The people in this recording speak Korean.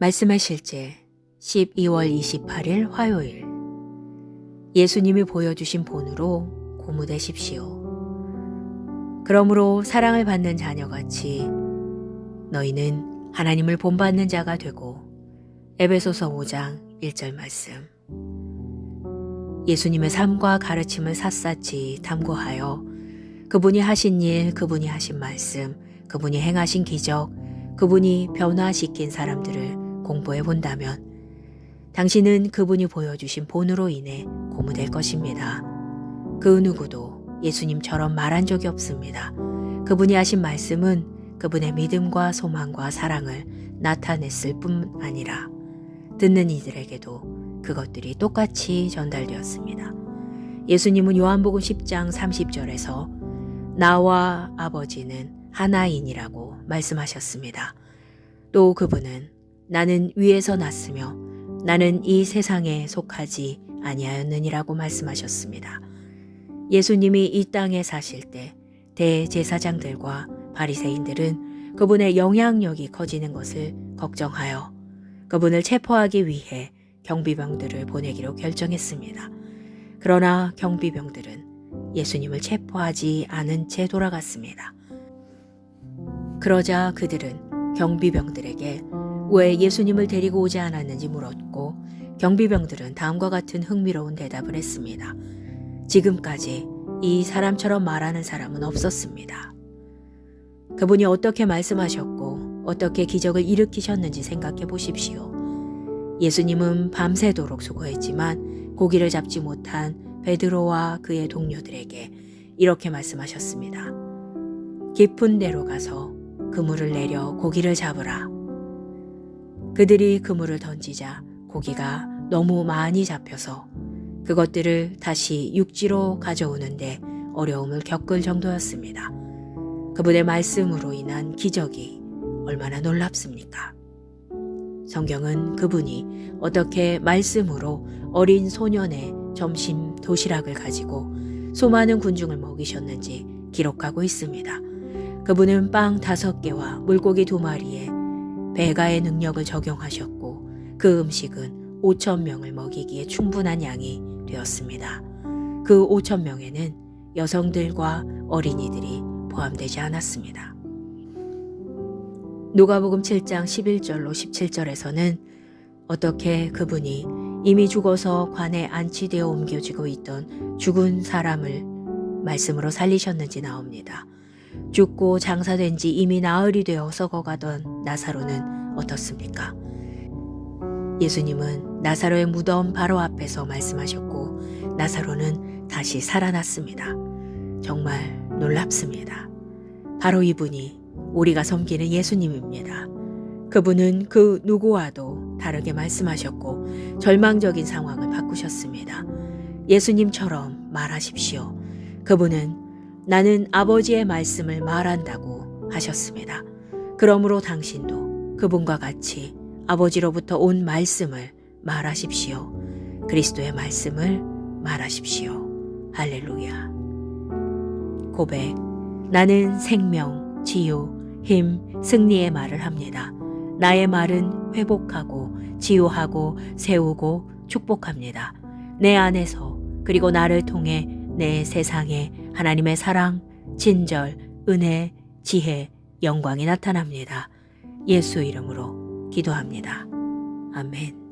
말씀하실 제 12월 28일 화요일 예수님이 보여주신 본으로 고무되십시오. 그러므로 사랑을 받는 자녀같이 너희는 하나님을 본받는 자가 되고 에베소서 5장 1절 말씀 예수님의 삶과 가르침을 샅샅이 탐구하여 그분이 하신 일, 그분이 하신 말씀, 그분이 행하신 기적, 그분이 변화시킨 사람들을 공부해 본다면 당신은 그분이 보여주신 본으로 인해 고무될 것입니다. 그 누구도 예수님처럼 말한 적이 없습니다. 그분이 하신 말씀은 그분의 믿음과 소망과 사랑을 나타냈을 뿐 아니라 듣는 이들에게도 그것들이 똑같이 전달되었습니다. 예수님은 요한복음 10장 30절에서 나와 아버지는 하나인이라고 말씀하셨습니다. 또 그분은 나는 위에서 났으며 나는 이 세상에 속하지 아니하였느니라고 말씀하셨습니다. 예수님이 이 땅에 사실 때 대제사장들과 바리새인들은 그분의 영향력이 커지는 것을 걱정하여 그분을 체포하기 위해 경비병들을 보내기로 결정했습니다. 그러나 경비병들은 예수님을 체포하지 않은 채 돌아갔습니다. 그러자 그들은 경비병들에게 왜 예수님을 데리고 오지 않았는지 물었고 경비병들은 다음과 같은 흥미로운 대답을 했습니다. 지금까지 이 사람처럼 말하는 사람은 없었습니다. 그분이 어떻게 말씀하셨고 어떻게 기적을 일으키셨는지 생각해 보십시오. 예수님은 밤새도록 수고했지만 고기를 잡지 못한 베드로와 그의 동료들에게 이렇게 말씀하셨습니다. 깊은 데로 가서 그물을 내려 고기를 잡으라. 그들이 그물을 던지자 고기가 너무 많이 잡혀서 그것들을 다시 육지로 가져오는데 어려움을 겪을 정도였습니다. 그분의 말씀으로 인한 기적이 얼마나 놀랍습니까? 성경은 그분이 어떻게 말씀으로 어린 소년의 점심 도시락을 가지고 수많은 군중을 먹이셨는지 기록하고 있습니다. 그분은 빵 다섯 개와 물고기 두 마리에 배가의 능력을 적용하셨고 그 음식은 5천 명을 먹이기에 충분한 양이 되었습니다. 그 5천 명에는 여성들과 어린이들이 포함되지 않았습니다. 누가복음 7장 11절로 17절에서는 어떻게 그분이 이미 죽어서 관에 안치되어 옮겨지고 있던 죽은 사람을 말씀으로 살리셨는지 나옵니다. 죽고 장사된 지 이미 나흘이 되어 썩어가던 나사로는 어떻습니까? 예수님은 나사로의 무덤 바로 앞에서 말씀하셨고 나사로는 다시 살아났습니다. 정말 놀랍습니다. 바로 이분이 우리가 섬기는 예수님입니다. 그분은 그 누구와도 다르게 말씀하셨고 절망적인 상황을 바꾸셨습니다. 예수님처럼 말하십시오. 그분은 나는 아버지의 말씀을 말한다고 하셨습니다. 그러므로 당신도 그분과 같이 아버지로부터 온 말씀을 말하십시오. 그리스도의 말씀을 말하십시오. 할렐루야. 고백. 나는 생명, 치유, 힘, 승리의 말을 합니다. 나의 말은 회복하고 치유하고 세우고 축복합니다. 내 안에서 그리고 나를 통해 내 세상에 하나님의 사랑, 친절, 은혜, 지혜, 영광이 나타납니다. 예수 이름으로 기도합니다. 아멘.